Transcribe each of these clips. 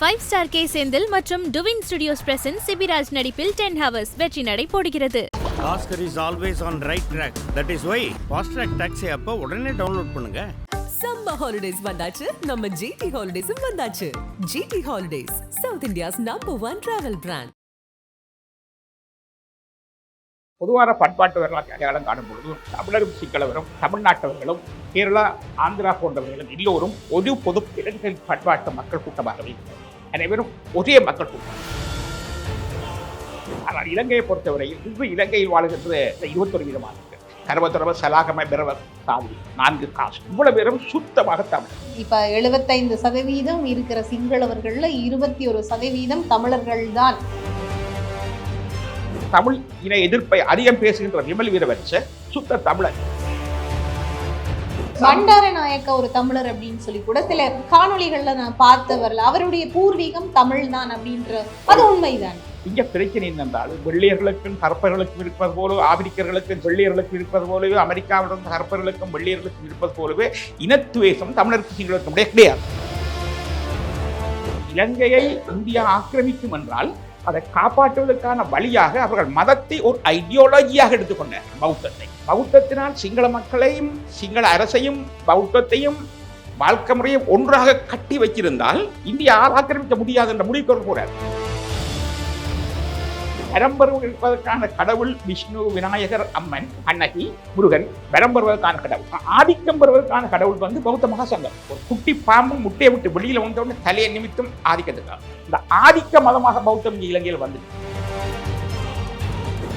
Five star K Senthil மற்றும் twin studios present Sibiraj நடிப்பில் ten hours வெற்றி நடை போடுகிறது. Oscar is always on right track. That is why Fast Track Taxi அப்போ உடனே டவுன்லோட் பண்ணுங்க. சம்மர் ஹாலிடேஸ் வந்தாச்சு. நம்ம ஜிடி ஹாலிடேஸும் வந்தாச்சு. G T holidays south India's number one travel brand பொதுவான பண்பாட்டு வரலாற்று அடையாளம் காணும் பொழுது தமிழரும் சிங்களவரும் தமிழ்நாட்டவர்களும் கேரளா ஆந்திரா போன்றவர்களும் எல்லோரும் ஒரு பொது இலங்கை பண்பாட்டு மக்கள் கூட்டமாகவே இருக்கிறார். அனைவரும் ஒரே மக்கள் கூட்டம். ஆனால் இலங்கையை பொறுத்தவரையில் இன்று இலங்கையில் வாழுகின்ற இருபத்தொரு விதமான கருவத்துறவ சலாகம பிறவ சாதி நான்கு காசு இவ்வளவு பேரும் சுத்தமாக தமிழ். இப்ப எழுபத்தைந்து சதவீதம் இருக்கிற சிங்களவர்கள்ல இருபத்தி ஒரு சதவீதம் தமிழர்கள் தான் தமிழ் இன எதிர்ப்பை அதிகம் பேசுகின்ற விமல் வீரவன்ச சுத்த தமிழர் பண்டார நாயக்க ஒரு தமிழர் அப்படின்னு சொல்லி கூட சில காணொளிகள்ல நான் பார்த்தவர்ல அவருடைய பூர்வீகம் தமிழ் தான் அப்படின்ற அது உண்மைதான். இங்க பிரச்சனை என்னென்றால் வெள்ளியர்களுக்கும் கருப்பர்களுக்கும் இருப்பது போல ஆப்பிரிக்கர்களுக்கும் வெள்ளியர்களுக்கும் இருப்பது போலவே அமெரிக்காவிலிருந்து கருப்பர்களுக்கும் வெள்ளியர்களுக்கும் இருப்பது போலவே இனத்துவேசம் தமிழருக்கு சிங்களத்தினுடைய கிடையாது. இலங்கையை இந்தியா ஆக்கிரமிக்கும் என்றால் அதை காப்பாற்றுவதற்கான வழியாக அவர்கள் மதத்தை ஒரு ஐடியாலஜியாக எடுத்துக்கொண்டார் பௌத்தத்தை. பௌத்தத்தினால் சிங்கள மக்களையும் சிங்கள அரசையும் பௌத்தத்தையும் வாழ்க்கை முறையும் ஒன்றாக கட்டி வைத்திருந்தால் இந்தியா ஆக்கிரமிக்க முடியாது என்ற முடிவுக்கு போறார். பெரம்பரு இருப்பதற்கான கடவுள் விஷ்ணு விநாயகர் அம்மன் அன்னகி முருகன் பெரம்பருவதற்கான கடவுள். ஆதிக்கம் பெறுவதற்கான கடவுள் வந்து பௌத்த மகாசங்கம். ஒரு குட்டி பாம்பு முட்டையை விட்டு வெளியில வந்தவுடனே தலையை நிமித்தம் ஆதிக்கத்துக்காக இந்த ஆதிக்க மதமாக பௌத்தம் இலங்கையில் வந்து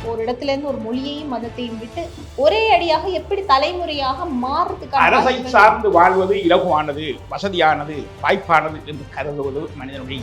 ஒரு இடத்துல இருந்து ஒரு மொழியையும் மதத்தையும் விட்டு ஒரே அடியாக எப்படி தலைமுறையாக மாறுறதுக்கான அரசை சார்ந்து வாழ்வது இலகுவானது வசதியானது வாய்ப்பானது என்று கருதுவது மனிதனுடைய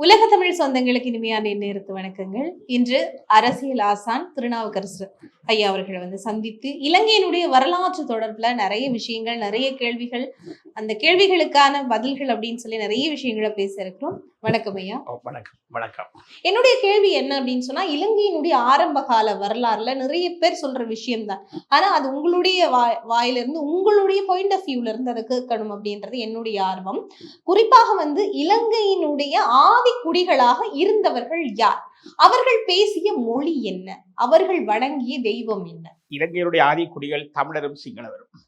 உலக தமிழ் சொந்தங்களுக்கு இனிமையான நேரத்து வணக்கங்கள். இன்று அரசியல் ஆசான் திருநாவுக்கரசு ஐயா அவர்களை வந்து சந்தித்து இலங்கையினுடைய வரலாற்று தொடர்புல நிறைய விஷயங்கள் நிறைய கேள்விகள் அந்த கேள்விகளுக்கான பதில்கள் அப்படின்னு சொல்லி நிறைய விஷயங்களை பேச இருக்கிறோம். வணக்கம் ஐயா. வணக்கம் வணக்கம். என்னுடைய கேள்வி என்ன அப்படின்னு சொன்னா இலங்கையினுடைய ஆரம்ப கால வரலாறுல நிறைய பேர் சொல்ற விஷயம்தான். ஆனா அது உங்களுடைய வாய் வாயிலிருந்து உங்களுடைய பாயிண்ட் ஆஃப் வியூல இருந்து அதை கேட்கணும் அப்படின்றது என்னுடைய ஆர்வம். குறிப்பாக வந்து இலங்கையினுடைய ஆதி குடிகளாக இருந்தவர்கள் யார்? அவர்கள் பேசிய மொழி என்ன? அவர்கள் வணங்கிய தெய்வம் என்ன? இலங்கையினுடைய ஆதிக்குடிகள் தமிழரும் சிங்களவரும்.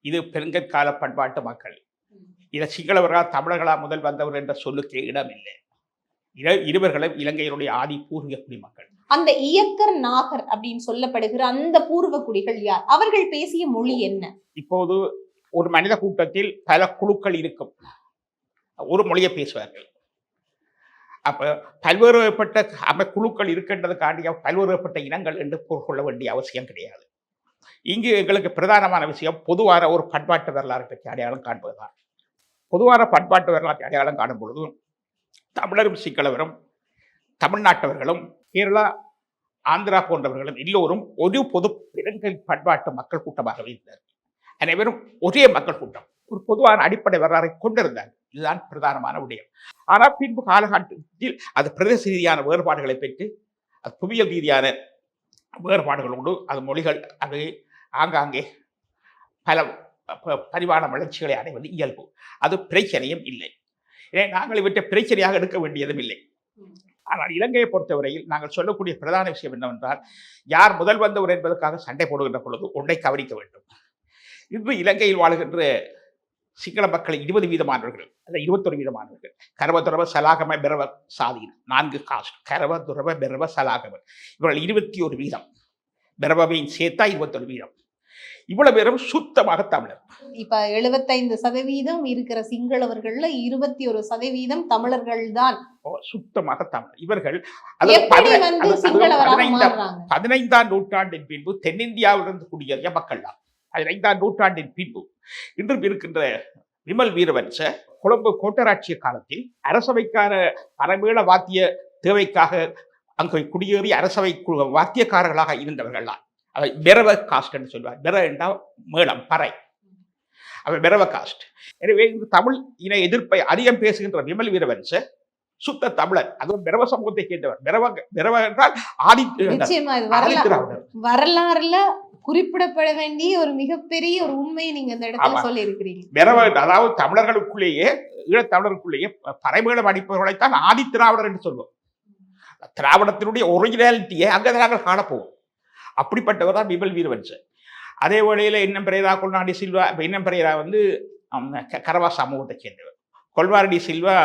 இது பெருங்கற்கால பண்பாட்டு மக்கள். இதை சிங்களவர்களா தமிழர்களா முதல் வந்தவர் என்ற சொல்லுக்கு இடமில்லை. இரு- இருவர்களும் இலங்கையினுடைய ஆதி பூர்வீக குடிமக்கள் அந்த இயக்கர் நாகர் அப்படின்னு சொல்லப்படுகிற அந்த பூர்வ குடிகள் யார்? அவர்கள் பேசிய மொழி என்ன? இப்போது ஒரு மனித கூட்டத்தில் பல குழுக்கள் இருக்கும். ஒரு மொழியை பேசுவார்கள். அப்போ பல்வேறுபட்ட அமை குழுக்கள் இருக்கின்றதுக்காண்டிய பல்வேறுபட்ட இனங்கள் என்று கொள்ள வேண்டிய அவசியம் கிடையாது. இங்கு எங்களுக்கு பிரதானமான விஷயம் பொதுவான ஒரு பண்பாட்டு வரலாறு பற்றி அடையாளம் காண்பதுதான். பொதுவான பண்பாட்டு வரலாற்றை அடையாளம் காணும் பொழுது தமிழரும் சிங்களவரும் தமிழ்நாட்டவர்களும் கேரளா ஆந்திரா போன்றவர்களும் எல்லோரும் ஒரு பொது பெருங்கல் பண்பாட்டு மக்கள் கூட்டமாகவே இருந்தார் அனைவரும் ஒரே மக்கள் கூட்டம். ஒரு பொதுவான அடிப்படை வரலாறை கொண்டிருந்தார் இதுதான் பிரதானமான விடயம் ஆனால் பின்பு காலகட்டத்தில் அது பிரதேச ரீதியான வேறுபாடுகளை பெற்று அது புவியியல் ரீதியான வேறுபாடுகளோடு அது மொழிகள் அது ஆங்காங்கே பல ப- பரிவான வளர்ச்சிகளை அடைவது இயல்பு. அது பிரச்சனையும் இல்லை. ஏன் நாங்கள் இவற்றை பிரச்சனையாக எடுக்க வேண்டியதும் இல்லை. ஆனால் இலங்கையை பொறுத்தவரையில் நாங்கள் சொல்லக்கூடிய பிரதான விஷயம் என்னவென்றால் யார் முதல் வந்தவர் என்பதற்காக சண்டை போடுகின்ற பொழுது ஒன்றை கவனிக்க வேண்டும். இன்று இலங்கையில் வாழுகின்ற சிங்கள மக்கள் இருபது வீதமானவர்கள் அந்த இருபத்தொரு வீதமானவர்கள் கரவதுரவ சலாகம பிறவ சாதி நான்கு காஸ்ட். கரவ துரவ பிறவ சலாகம இவர்கள் இருபத்தி ஒரு வீதம். பிறவையும் சேர்த்தா இருபத்தொரு வீதம். இவ்வளவு பேரும் சுத்தமாக தமிழர். இப்ப எழுபத்தைந்து சதவீதம் இருக்கிற சிங்களவர்கள்ல இருபத்தி ஒரு சதவீதம் தமிழர்கள் தான். சுத்தமாக தமிழர். இவர்கள் பதினைந்தாம் நூற்றாண்டின் பின்பு தென்னிந்தியாவிலிருந்து குடியேறிய மக்கள் தான் பதினைந்தாம் நூற்றாண்டின் பின்பு இன்றும் இருக்கின்ற விமல் வீரவன்ச கொழும்பு கோட்டராட்சிய காலத்தில் அரசவைக்கான பரமேள வாத்திய தேவைக்காக அங்கு குடியேறி அரசவை கு- வாத்தியக்காரர்களாக இருந்தவர்கள் தான் அவை பெரவ காஸ்ட் என்று சொல்வார். பெர என்றால் மேளம் பறை. அவை பெரவ காஸ்ட் எனவே இந்த தமிழ் இன எதிர்ப்பை அதிகம் பேசுகின்ற விமல் வீரவன்ச சுத்த தமிழர். அதுவும் பிரவ சமூகத்தை சேர்ந்தவர். பிரவ பிரவ என்றால் ஆதி வரலாறுல குறிப்பிடப்பட வேண்டிய ஒரு மிகப்பெரிய ஒரு உண்மையை நீங்க இந்த இடத்துல. சொல்லி இருக்கிறீங்க அதாவது தமிழர்களுக்குள்ளேயே ஈழத்தமிழருக்குள்ளேயே பறைமேளம் அடிப்பவர்களைத்தான் ஆதி திராவிடர் என்று சொல்வோம். திராவிடத்தினுடைய ஒரிஜினாலிட்டியை அங்கே நாங்கள் காணப்போவோம். அப்படிப்பட்டவர் தான் பிபல் வீரவன்சன். அதே வேளையில் இன்னம் பெரியரா கொண்டாடி சில்வா இன்னம் பெரியரா வந்து கரவா சமூகத்தை சேர்ந்தவர். கொல்வாரடி சில்வா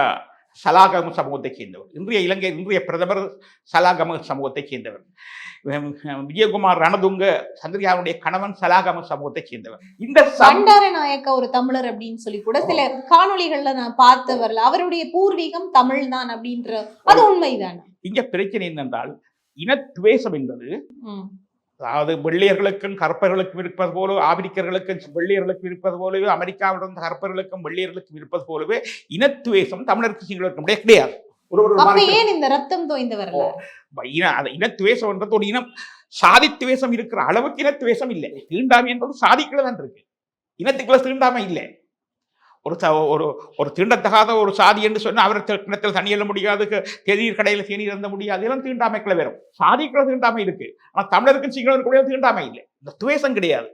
சலாகம சமூகத்தை சேர்ந்தவர். இன்றைய இலங்கை இன்றைய பிரதமர் சலாகம சமூகத்தை சேர்ந்தவர். விஜயகுமார் ரணதுங்க சந்திரியாவுடைய கணவன் சலாகம சமூகத்தை சேர்ந்தவர். இந்த சம பண்டார நாயக்க ஒரு தமிழர் அப்படின்னு சொல்லி கூட சில காணொளிகள்ல நான் பார்த்தவர்ல அவருடைய பூர்வீகம் தமிழ் தான் அப்படின்ற அது உண்மைதானே? இங்க பிரச்சனை என்னென்றால் இனத்துவேஷம் என்பது. அதாவது வெள்ளையர்களுக்கும் கருப்பர்களுக்கும் இருப்பது போல ஆப்பிரிக்கர்களுக்கும் வெள்ளையர்களுக்கும் இருப்பது போலவே அமெரிக்காவிடம் கருப்பர்களுக்கும் வெள்ளையர்களுக்கும் இருப்பது போலவே இனத்துவேஷம் தமிழருக்கு சிங்களருக்கும் இடையே கிடையாது. ஏன் இந்த ரத்தம் தோய்ந்து வரல? ஒரு இனம். சாதித்துவேஷம் இருக்கிற அளவுக்கு இனத்துவேஷம் இல்லை. தீண்டாமை என்பது சாதிக்குள்ள தான் இருக்கு. இனத்துக்குள்ள தீண்டாமை இல்லை. ஒரு ச- ஒரு ஒரு தீண்டத்தகாத ஒரு சாதி என்று சொன்னால் அவர் கிணத்தில் தண்ணி எல்ல முடியாது தேநீர் கடையில் தேநீர் இருந்த முடியாது. இதெல்லாம் தீண்டாமைக்குள்ள வரும். சாதிக்குள்ள தீண்டாமை இருக்கு. ஆனால் தமிழருக்கும் சிங்களருக்கும் தீண்டாமை இல்லை. இந்த துவேஷம் கிடையாது.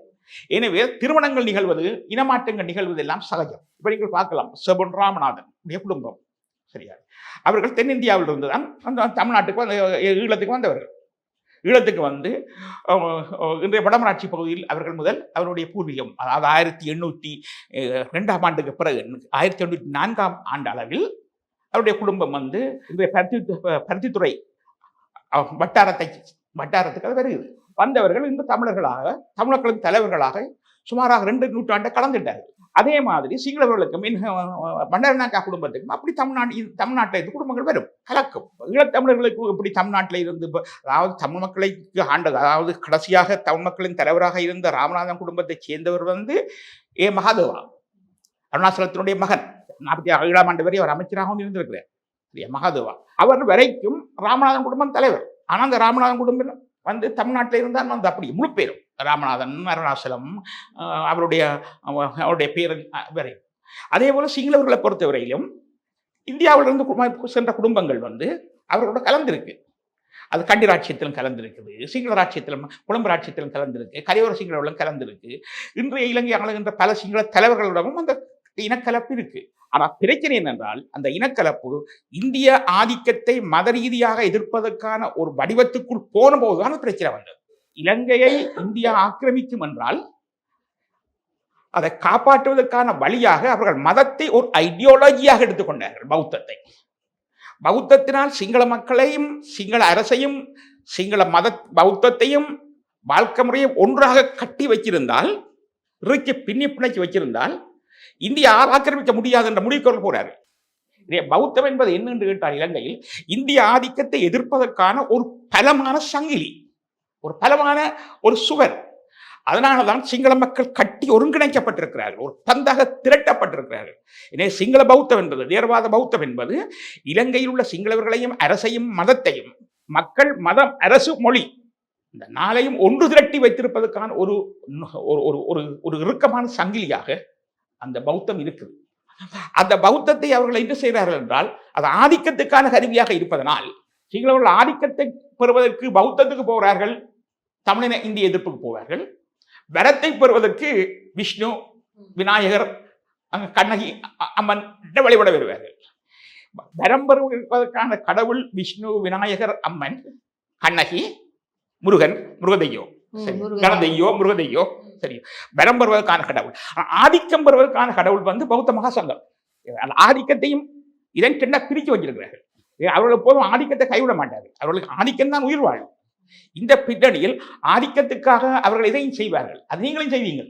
எனவே திருமணங்கள் நிகழ்வது இனமாற்றங்கள் நிகழ்வது எல்லாம் சகஜம். இப்போ நீங்கள் பார்க்கலாம். செபன் ராமநாதன் உடைய குடும்பம். சரியா? அவர்கள் தென்னிந்தியாவில் இருந்து தான் அந்த தமிழ்நாட்டுக்கு வந்து ஈழத்துக்கு வந்தவர்கள். ஈழத்துக்கு வந்து இன்றைய வடமராட்சி பகுதியில் அவர்கள் முதல் அவருடைய பூர்வீகம் அதாவது ஆயிரத்தி எண்ணூற்றி ரெண்டாம் ஆண்டுக்கு பிறகு ஆயிரத்தி எண்ணூற்றி நான்காம் ஆண்டு அளவில் அவருடைய குடும்பம் வந்து இன்றைய பருத்தி பருத்தித்துறை வட்டாரத்தை வட்டாரத்துக்கு அது வருகிறது. வந்தவர்கள் இந்த தமிழர்களாக தமிழர்களின் தலைவர்களாக சுமாராக ரெண்டு நூற்றாண்டை கடந்துட்டார்கள். அதே மாதிரி சிங்களவர்களுக்கும் மன்னர்நாக்கா குடும்பத்துக்கும் அப்படி தமிழ்நாடு தமிழ்நாட்டில் இருந்து குடும்பங்கள் வரும் கலக்கும். ஈழத்தமிழர்களுக்கு இப்படி தமிழ்நாட்டில் இருந்து அதாவது தமிழ் மக்களை ஆண்டது அதாவது கடைசியாக தமிழ் மக்களின் தலைவராக இருந்த ராமநாதன் குடும்பத்தைச் சேர்ந்தவர் வந்து ஏ. மகாதேவா. அருணாச்சலத்தினுடைய மகன். நாற்பத்தி ஏழாம் ஆண்டு வரை அவர் அமைச்சராகவும் இருந்திருக்கிறார். ஏ. மகாதேவா. அவர் வரைக்கும் ராமநாதன் குடும்பம் தலைவர். ஆனால் அந்த ராமநாதன் குடும்பம் வந்து தமிழ்நாட்டில் இருந்தால் வந்து அப்படி முழு பேரும். ராமநாதன் அருணாசலம் அவருடைய அவருடைய பேர் வரை அதே போல் சிங்களவர்களை பொறுத்தவரையிலும் இந்தியாவிலிருந்து குடும்ப- சென்ற குடும்பங்கள் வந்து அவர்களோட கலந்திருக்கு. அது கண்டி ராட்சியத்திலும் கலந்திருக்குது சிங்கள ராட்சியத்திலும் குழம்பு ராட்சியத்திலும் கலந்திருக்கு கரையோர சிங்களவர்களும் கலந்திருக்கு. இன்றைய இலங்கை ஆளுகின்ற பல சிங்கள தலைவர்களிடமும் அந்த இனக்கலப்பு இருக்கு. ஆனால் பிரச்சனை என்னென்றால் அந்த இனக்கலப்பு இந்திய ஆதிக்கத்தை மத ரீதியாக எதிர்ப்பதற்கான ஒரு வடிவத்துக்குள் போன போதுதான் பிரச்சனை வந்தது. இலங்கையை இந்தியா ஆக்கிரமிக்கும் என்றால் அதை காப்பாற்றுவதற்கான வழியாக அவர்கள் மதத்தை ஒரு ஐடியாலஜியாக எடுத்துக்கொண்டார்கள் பௌத்தத்தை. பௌத்தத்தினால் சிங்கள மக்களையும் சிங்கள அரசையும் சிங்கள மத பௌத்தத்தையும் வாழ்க்கை முறையை ஒன்றாக கட்டி வச்சிருந்தால் இறுக்கி பின்னி பிணைச்சி வச்சிருந்தால் இந்தியா ஆக்கிரமிக்க முடியாது என்ற முடிவுக்கு போறாரு. இதே பௌத்தம் என்பது என்ன என்று கேட்டார் இலங்கையில் இந்திய ஆதிக்கத்தை எதிர்ப்பதற்கான ஒரு பலமான சங்கிலி ஒரு பலமான ஒரு சுவர். அதனால தான் சிங்கள மக்கள் கட்டி ஒருங்கிணைக்கப்பட்டிருக்கிறார்கள் ஒரு பந்தாக திரட்டப்பட்டிருக்கிறார்கள். எனவே சிங்கள பௌத்தம் என்பது தேர்வாத பௌத்தம் என்பது இலங்கையில் உள்ள சிங்களவர்களையும் அரசையும் மதத்தையும் மக்கள் மதம் அரசு மொழி இந்த நாளையும் ஒன்று திரட்டி வைத்திருப்பதற்கான ஒரு ஒரு ஒரு ஒரு ஒரு இறுக்கமான சங்கிலியாக அந்த பௌத்தம் இருக்குது. அந்த பௌத்தத்தை அவர்கள் என்ன செய்கிறார்கள் என்றால் அது ஆதிக்கத்துக்கான கருவியாக இருப்பதனால் சிங்களவர்கள் ஆதிக்கத்தை பெறுவதற்கு பௌத்தத்துக்கு போகிறார்கள் தமிழின இந்திய எதிர்ப்புக்கு போவார்கள். வரத்தை பெறுவதற்கு விஷ்ணு விநாயகர் அங்க கண்ணகி அம்மன் வழிபட வருவார்கள். வரம் பெறுவதற்கான கடவுள் விஷ்ணு விநாயகர் அம்மன் கண்ணகி முருகன் முருகதையோ. ம், சரி. முருகன். கணதையோ முருகதையோ சரி. வரம் பெறுவதற்கான கடவுள் ஆதிக்கம் பெறுவதற்கான கடவுள் வந்து பௌத்த மகாசங்கம். அந்த ஆதிக்கத்தையும் இதன் ரெண்டா பிரித்து வச்சிருக்கிறார்கள் ஏ, அவர்கள் எப்போதும் ஆதிக்கத்தை கைவிட மாட்டார்கள். அவர்களுக்கு ஆதிக்கம் தான் உயிர் வாழ்வு இந்த பின்னணியில் ஆதிக்கத்துக்காக அவர்கள் இதையும் செய்வார்கள்? அது நீங்களும் செய்வீங்கள்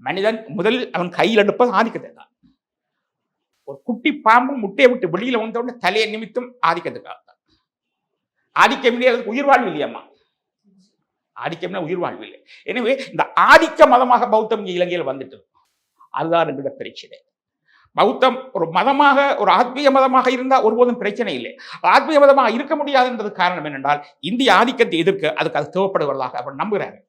மனிதன் முதலில் அவன் கையில் எடுப்பது ஆதிக்கத்தை தான். ஒரு குட்டி பாம்பு முட்டையை விட்டு வெளியில வந்த உடனே தலையை நிமித்தம் ஆதிக்கத்துக்காக தான் ஆதிக்கம் இல்லையா? அதுக்கு உயிர் வாழ்வு இல்லையம்மா? ஆதிக்கம்னா உயிர் வாழ்வு இல்லை. எனவே இந்த ஆதிக்க மதமாக பௌத்தம் இங்க இலங்கையில் வந்துட்டு அதுதான் எங்களோட பிரச்சனை. பௌத்தம் ஒரு மதமாக ஒரு ஆத்மீக மதமாக இருந்தால் ஒருபோதும் பிரச்சனை இல்லை. ஆத்மீக மதமாக இருக்க முடியாதுன்றது காரணம் என்னென்றால் இந்திய ஆதிக்கத்தை எதிர்க்க அதுக்கு அது தேவைப்படுவதாக அவர் நம்புகிறார்கள்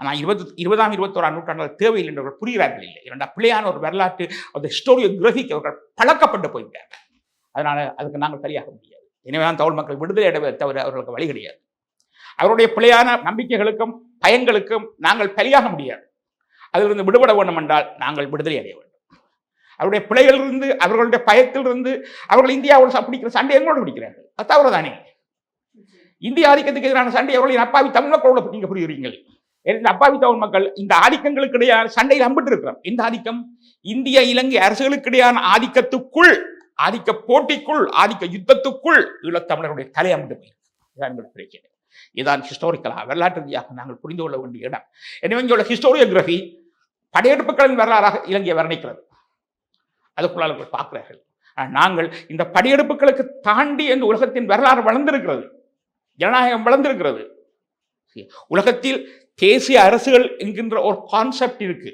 ஆனால் இருபது இருபதாம் இருபத்தோராம் நூற்றாண்டில் தேவையில்லை என்றவர்கள் புரிகிறார்கள் இல்லை. இரண்டா பிள்ளையான ஒரு வரலாற்று அந்த ஸ்டோரியோகிராஃபிக்கு அவர்கள் பழக்கப்பட்டு போய்விட்டார்கள். அதனால அதுக்கு நாங்கள் சரியாக முடியாது. எனவே தான் தமிழ் மக்கள் விடுதலை அடைவதை தவிர அவர்களுக்கு வழி கிடையாது. அவருடைய பிழையான நம்பிக்கைகளுக்கும் பயங்களுக்கும் நாங்கள் பலியாக முடியாது. அதிலிருந்து விடுபட வேண்டும் என்றால் நாங்கள் விடுதலை அடைய வேண்டும். அவருடைய பிழைகளிலிருந்து அவர்களுடைய பயத்திலிருந்து அவர்கள் இந்தியாவோடு பிடிக்கிற சண்டை எங்களோடு பிடிக்கிறார்கள். அது தவறு தானே இந்திய ஆதிக்கத்துக்கு எதிரான சண்டை அவர்களின் அப்பாவி தமிழ் மக்களோட நீங்க புரிகிறீர்கள் இந்த அப்பாவி தமிழ் மக்கள் இந்த ஆதிக்கங்களுக்கு இடையான சண்டையில் அம்பிட்டு இருக்கிறோம் இந்த ஆதிக்கம்? இந்திய இலங்கை அரசுகளுக்கு இடையான ஆதிக்கத்துக்குள் ஆதிக்க போட்டிக்குள் ஆதிக்க யுத்தத்துக்குள் ஈழத்தமிழருடைய தலை அம்பிட்டு போயிருக்கு. பிரச்சனை. இதான் ஹிஸ்டாரிக்கலாக வரலாற்று ரீதியாக நாங்கள் புரிந்து கொள்ள வேண்டிய இடம். எனவே இங்கே உள்ள ஹிஸ்டோரியோகிராஃபி படையெடுப்புகளின் வரலாறாக இலங்கையை வர்ணிக்கிறது. அதுக்குள்ளால் அவர்கள் பார்க்கிறார்கள். நாங்கள் இந்த படையெடுப்புகளுக்கு தாண்டி இந்த உலகத்தின் வரலாறு வளர்ந்திருக்கிறது. ஜனநாயகம் வளர்ந்திருக்கிறது. உலகத்தில் தேசிய அரசுகள் என்கின்ற ஒரு கான்செப்ட் இருக்கு.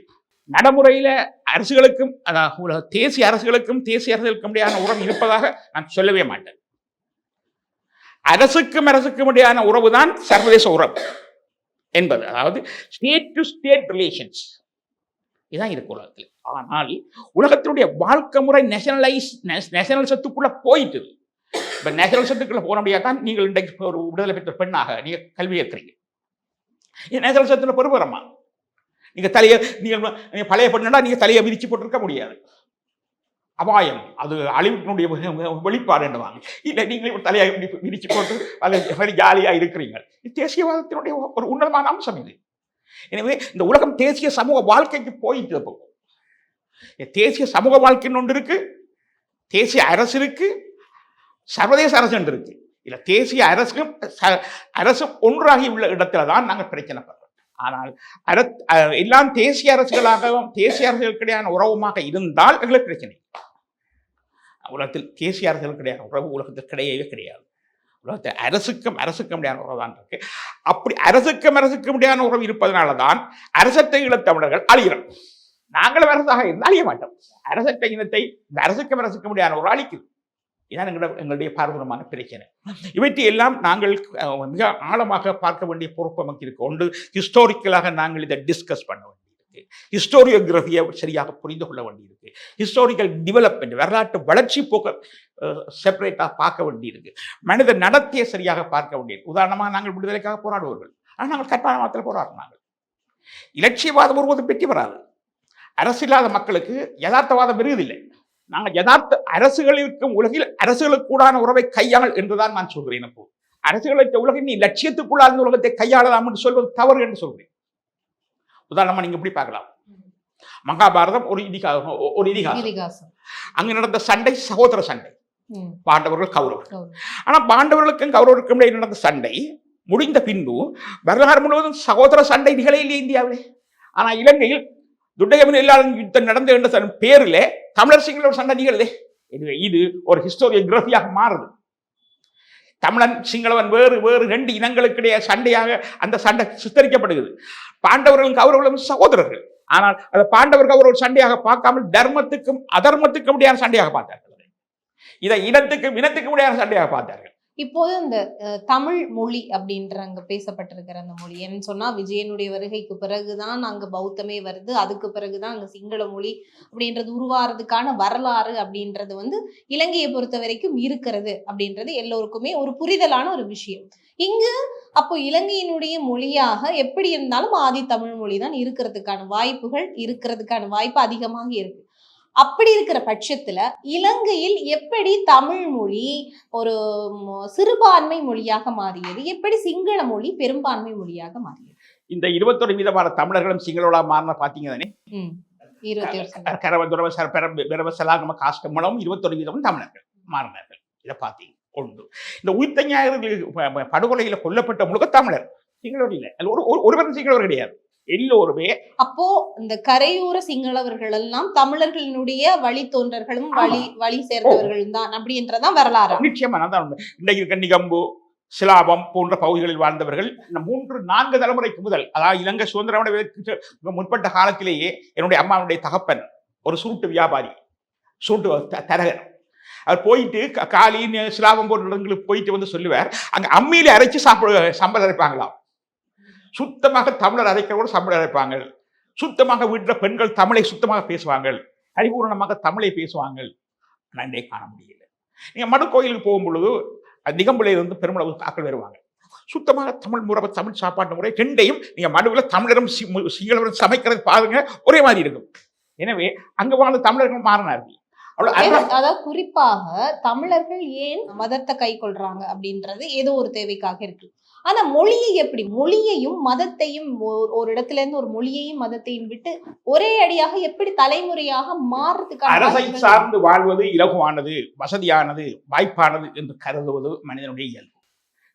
நடைமுறையில அரசுகளுக்கும் அதாவது தேசிய அரசுகளுக்கும் தேசிய அரசுகளுக்கும் இடையான உறவு இருப்பதாக நான் சொல்லவே மாட்டேன். அரசுக்கும் அரசுக்கும் இடையான உறவு தான் சர்வதேச உறவு என்பது. அதாவது ஸ்டேட் டு ஸ்டேட் ரிலேஷன்ஸ் இதுதான் இருக்கு உலகத்தில். ஆனால் உலகத்தினுடைய வாழ்க்கை முறை நேஷனலைஸ் நேஷனலிசத்துக்குள்ள போயிட்டு இப்போ நேஷனலிசத்துக்குள்ள போன முடியாது தான் நீங்கள் இன்றைக்கு ஒரு விடுதலை பெற்ற பெண்ணாக நீங்கள் கல்வி ஏற்கிறீங்க நேஷனலிசத்தில் பெருபரமா நீங்கள் தலையை நீங்கள் நீங்கள் பழைய பெண்ணுனா நீங்கள் தலையை விரிச்சு போட்டிருக்க முடியாது. அபாயம். அது அழிவினுடைய வெளிப்பாடு என்னவாங்க இல்லை நீங்கள் ஒரு தலையை விரிச்சு போட்டு அது ஜாலியாக இருக்கிறீங்க இது தேசியவாதத்தினுடைய ஒரு உன்னதமான அம்சம் இது. எனவே இந்த உலகம் தேசிய சமூக வாழ்க்கைக்கு போயிட்டு இருப்போம் தேசிய சமூக வாழ்க்கைன்னு ஒன்று இருக்கு தேசிய அரசு இருக்கு சர்வதேச அரசு ஒன்று இருக்கு. இல்லை தேசிய அரசும் ச- அரசும் ஒன்றாகி உள்ள இடத்துல தான் நாங்கள் பிரச்சனை ஆனால் அஹ் எல்லாம் தேசிய அரசுகளாகவும் தேசிய அரசுகளுக்கிடையான உறவுமாக இருந்தால் எங்களுக்கு பிரச்சனை உலகத்தில் தேசிய அரசுகளுக்கிடையான உறவு உலகத்தில் கிடையவே கிடையாது. உலகத்தில் அரசுக்கும் அரசுக்கும் இடையான உறவு தான் இருக்கு. அப்படி அரசுக்கும் அரசுக்கும் இடையான உறவு இருப்பதனால தான் அரசத்தை ஈழத்தமிழர்கள் அழிகிறோம் நாங்களும் அரசாக இருந்தால் அழிய மாட்டோம். அரசத்தை இனத்தை இந்த அரசுக்கும் அரசுக்கும் இடையான உறவு அழிக்குது இதான் எங்களோட எங்களுடைய பார்வனமான பிரச்சனை. இவற்றை எல்லாம் நாங்கள் மிக ஆழமாக பார்க்க வேண்டிய பொறுப்பு நமக்கு இருக்கு. ஒன்று ஹிஸ்டாரிக்கலாக நாங்கள் இதை டிஸ்கஸ் பண்ண வேண்டியிருக்கு. ஹிஸ்டோரியோகிராஃபியை சரியாக புரிந்து கொள்ள வேண்டியிருக்கு. ஹிஸ்டாரிக்கல் டெவலப்மெண்ட் வரலாற்று வளர்ச்சி போக்க செப்பரேட்டாக பார்க்க வேண்டியிருக்கு. மனித நடத்தையை சரியாக பார்க்க வேண்டியது. உதாரணமாக நாங்கள் விடுதலைக்காக போராடுவர்கள் ஆனால் நாங்கள் கட்டாய மாத்திர போராடினாங்க இலட்சியவாதம் ஒருபோதும் வெற்றி பெறாது. அரசு இல்லாத மக்களுக்கு யதார்த்தவாதம் பெறுவதில்லை நாங்கள் யதார்த்த அரசுகளுக்கும் உலகில் அரசுகளுக்கூடான உறவை கையாள் என்றுதான் நான் சொல்கிறேன் அப்போ. அரசுகளுக்கு உலகில் நீ லட்சியத்துக்குள்ளான உலகத்தை கையாளலாம் என்று சொல்வது தவறு என்று சொல்கிறேன். உதாரணமா நீங்க இப்படி பார்க்கலாம். மகாபாரதம் ஒரு இதிகாசம் ஒரு இதிகாசம். அங்கு நடந்த சண்டை சகோதர சண்டை. பாண்டவர்கள் கௌரவர்கள் கௌரவர்கள். ஆனா பாண்டவர்களுக்கும் கௌரவருக்கும் இடையே நடந்த சண்டை முடிந்த பின்பு வரலாறு முழுவதும் சகோதர சண்டை நிகழையிலே இந்தியாவிலே. ஆனா இலங்கையில் துட்டையமன் எல்லாரும் யுத்தம் நடந்த என்ற பேரில் தமிழர் சிங்கள ஒரு சண்டை நிகழ்தே இது ஒரு ஹிஸ்டோரியோகிராஃபியாக மாறுது. தமிழன் சிங்களவன் வேறு வேறு ரெண்டு இனங்களுக்கிடையே சண்டையாக அந்த சண்டை சித்தரிக்கப்படுகிறது. பாண்டவர்களும் கௌரவர்களும் சகோதரர்கள். ஆனால் அதை பாண்டவர் கௌரவர் சண்டையாக பார்க்காமல் தர்மத்துக்கும் அதர்மத்துக்கும் இடையான சண்டையாக பார்த்தார்கள். இதை இனத்துக்கும் இனத்துக்கும் இடையான சண்டையாக பார்த்தார்கள். இப்போது இந்த தமிழ் மொழி அப்படின்ற அங்க பேசப்பட்டிருக்கிற அந்த மொழி. ஏன்னு சொன்னா விஜயனுடைய வருகைக்கு பிறகுதான் அங்கே பௌத்தமே வருது. அதுக்கு பிறகுதான் அங்க சிங்கள மொழி அப்படின்றது உருவாறதுக்கான வரலாறு அப்படின்றது வந்து இலங்கையை பொறுத்த வரைக்கும் இருக்கிறது அப்படின்றது எல்லோருக்குமே ஒரு புரிதலான ஒரு விஷயம். இங்கு அப்போ இலங்கையினுடைய மொழியாக எப்படி இருந்தாலும் ஆதி தமிழ் மொழி தான் இருக்கிறதுக்கான வாய்ப்புகள் இருக்கிறதுக்கான வாய்ப்பு அதிகமாக இருக்கு. அப்படி இருக்கிற பட்சத்துல இலங்கையில் எப்படி தமிழ் மொழி ஒரு சிறுபான்மை மொழியாக மாறியது? எப்படி சிங்கள மொழி பெரும்பான்மை மொழியாக மாறியது? இந்த இருபத்தொரு விதமான தமிழர்களும் சிங்களோட மாறின பார்த்தீங்க தானே? ம். இருபத்தி ஒரு சதவீதம். கரவ துறவ சர பெர பெரவ சலாகம காஷ்டம் மூலம் இருபத்தொரு வீதமும் தமிழர்கள் மாறினார்கள். இதை பார்த்தீங்க. ஒன்று. இந்த உயிர்த்த ஞாயிறு படுகொலையில கொல்லப்பட்ட முழுக்க தமிழர். சிங்களவர் இல்லை. ஒரு- ஒருவரும் சிங்களவர் கிடையாது. எல்லோருமே அப்போ இந்த கரையோர சிங்களவர்கள் எல்லாம் தமிழர்களினுடைய வழித்தோன்றர்களும் வழி வழி சேர்ந்தவர்கள் தான் அப்படின்றதான் வரலாறு. நிச்சயமா நான் தான். இன்றைக்கு கன்னிகம்பு சிலாபம் போன்ற பகுதிகளில் வாழ்ந்தவர்கள் இந்த மூன்று நான்கு தலைமுறைக்கு முதல் அதாவது இலங்கை சுதந்திரம் முற்பட்ட காலத்திலேயே என்னுடைய அம்மாவுடைய தகப்பன் ஒரு சுருட்டு வியாபாரி சுருட்டு த- தரகர். அவர் போயிட்டு க- காலி நெ- சிலாபம் போன்ற இடங்களுக்கு போயிட்டு வந்து சொல்லுவார். அங்க அம்மியில அரைச்சு சாப்பிட சம்பளம் அரைப்பாங்களாம். சுத்தமாக தமிழர் அரைக்கிறோட சம்பளம் அரைப்பாங்க சுத்தமாக வீட்டில் பெண்கள் தமிழை சுத்தமாக பேசுவாங்க பரிபூர்ணமாக தமிழை பேசுவாங்க நன்றே காண முடியல. நீங்கள் மடு கோயிலுக்கு போகும் பொழுது நிகம்புலையிலிருந்து பெருமளவு ஆக்கள் வருவாங்க. சுத்தமாக தமிழ் முறை தமிழ் சாப்பாட்டு முறை ரெண்டையும் நீங்கள் மடுவில் தமிழரும் சிங்களவரும் சமைக்கிறது பாருங்க ஒரே மாதிரி இருக்கும். எனவே அங்கே வாழ்ந்த தமிழர்கள் மாறினார்கள். அதாவது குறிப்பாக தமிழர்கள் ஏன் மதத்தை கை கொள்றாங்க அப்படின்றது ஏதோ ஒரு தேவைக்காக இருக்கு. ஆனா மொழியை எப்படி? மொழியையும் மதத்தையும் ஒரு- இடத்துல இருந்து ஒரு மொழியையும் மதத்தையும் விட்டு ஒரே அடியாக எப்படி தலைமுறையாக மாறுறதுக்கான அரசை சார்ந்து வாழ்வது இலகுவானது வசதியானது வாய்ப்பானது என்று கருதுவது மனிதனுடைய இயல்பு.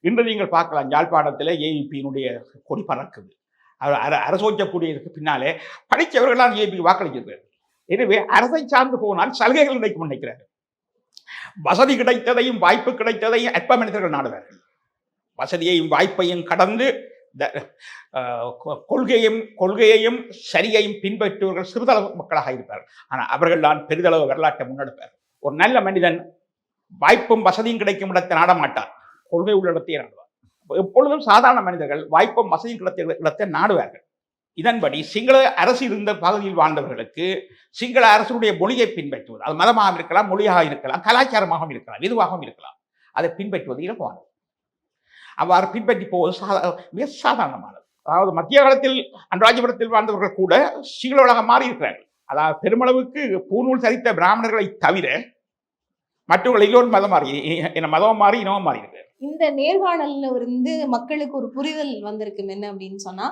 இன்று நீங்கள் பார்க்கலாம் யாழ்ப்பாணத்தில் ஏஇபியினுடைய கொடி பறக்குது. அவர் அர அரசோச்சக்கூடியதுக்கு பின்னாலே படித்தவர்களால் ஏபிக்கு வாக்களிக்கிறார்கள். எனவே அரசை சார்ந்து போனால் சலுகைகள் கிடைக்கும் நினைக்கிறார்கள் வசதி கிடைத்ததையும் வாய்ப்பு கிடைத்ததையும் அற்ப மனிதர்கள் நாடுவார்கள். வசதியையும் வாய்ப்பையும் கடந்து த- கொள்கையும் கொள்கையையும் சரியையும் பின்பற்றுவர்கள் சிறிதளவு மக்களாக இருப்பார்கள். ஆனால் அவர்கள் தான் பெரிதளவு வரலாற்றை முன்னெடுப்பார் ஒரு நல்ல மனிதன் வாய்ப்பும் வசதியும் கிடைக்கும் இடத்தை நாட மாட்டார். கொள்கை உள்ள இடத்தையே நாடுவார். எப்பொழுதும் சாதாரண மனிதர்கள் வாய்ப்பும் வசதியும் கிடைத்த இடத்தை நாடுவார்கள். இதன்படி சிங்கள அரசு இருந்த பகுதியில் வாழ்ந்தவர்களுக்கு சிங்கள அரசுடைய மொழியை பின்பற்றுவது அது மதமாக இருக்கலாம் மொழியாக இருக்கலாம் கலாச்சாரமாகவும் இருக்கலாம் எதுவாகவும் இருக்கலாம். அதை பின்பற்றுவது இலகுவானது. அவ்வாறு பின்பற்றிப்போவது சாதா மிக சாதாரணமானது. அதாவது மத்திய காலத்தில் அன்றாஜபுரத்தில் வாழ்ந்தவர்கள் கூட சிங்களவளாக மாறி இருக்கிறார்கள். அதாவது பெருமளவுக்கு பூநூல் சரித்த பிராமணர்களை தவிர மற்றவர்கள் எல்லோரும் மதம் மாறி என்ன மதம் மாறி இனமும் மாறி இருக்கு இந்த நேர்காணல்ல இருந்து மக்களுக்கு ஒரு புரிதல் வந்திருக்கும் என்ன அப்படின்னு சொன்னா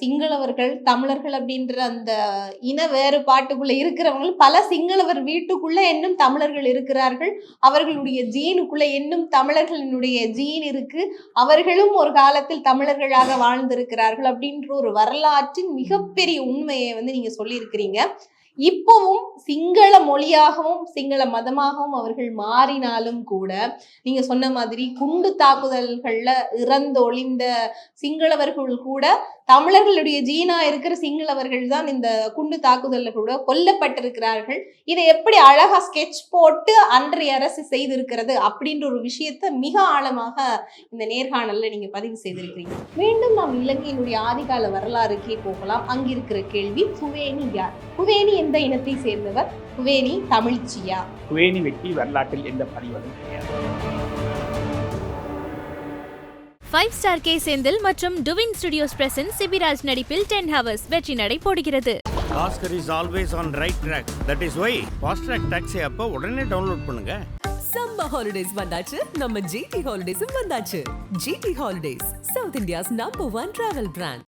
சிங்களவர்கள் தமிழர்கள் அப்படின்ற அந்த இன வேறுபாட்டுக்குள்ள இருக்கிறவங்க பல சிங்களவர் வீட்டுக்குள்ள இன்னும் தமிழர்கள் இருக்கிறார்கள். அவர்களுடைய ஜீனுக்குள்ள இன்னும் தமிழர்களினுடைய ஜீன் இருக்கு. அவர்களும் ஒரு காலத்தில் தமிழர்களாக வாழ்ந்திருக்கிறார்கள் அப்படின்ற ஒரு வரலாற்றின் மிகப்பெரிய உண்மையை வந்து நீங்க சொல்லியிருக்கிறீங்க. இப்பவும் சிங்கள மொழியாகவும் சிங்கள மதமாகவும் அவர்கள் மாறினாலும் கூட நீங்க சொன்ன மாதிரி குண்டு தாக்குதல்கள்ல இறந்தொழிந்த சிங்களவர்கள் கூட தமிழர்களுடைய ஜீனா இருக்கிற சிங்களவர்கள் தான் இந்த குண்டு தாக்குதல்ல கூட கொல்லப்பட்டிருக்கிறார்கள். இதை எப்படி அழகா ஸ்கெட்ச் போட்டு அன்றைய அரசு செய்திருக்கிறது அப்படின்ற ஒரு விஷயத்த மிக ஆழமாக இந்த நேர்காணல்ல நீங்க பதிவு செய்திருக்கிறீங்க. மீண்டும் நாம் இலங்கையினுடைய ஆதிகால வரலாறுக்கே போகலாம். அங்கிருக்கிற கேள்வி குவேனி யார்? குவேனி எந்த இனத்தை சேர்ந்தவர்? குவேனி தமிழ்ச்சியா? குவேனி வெற்றி வரலாற்றில் எந்த பதிவதும் கிடையாது. ஃபைவ் ஸ்டார் கே செந்தில் மற்றும் டுவின் ஸ்டுடியோஸ் பிரசன்ஸ் சிபிராஜ் நடிப்பில் டென் ஹவர்ஸ் வெற்றி நடை போடுகிறது. Oscar is always on right track that is why fast track taxi அப்போ உடனே டவுன்லோட் பண்ணுங்க. சம்மர் ஹாலிடேஸ் வந்தாச்சு. நம்ம ஜிடி ஹாலிடேஸும் வந்தாச்சு. G T holidays south India's number one travel brand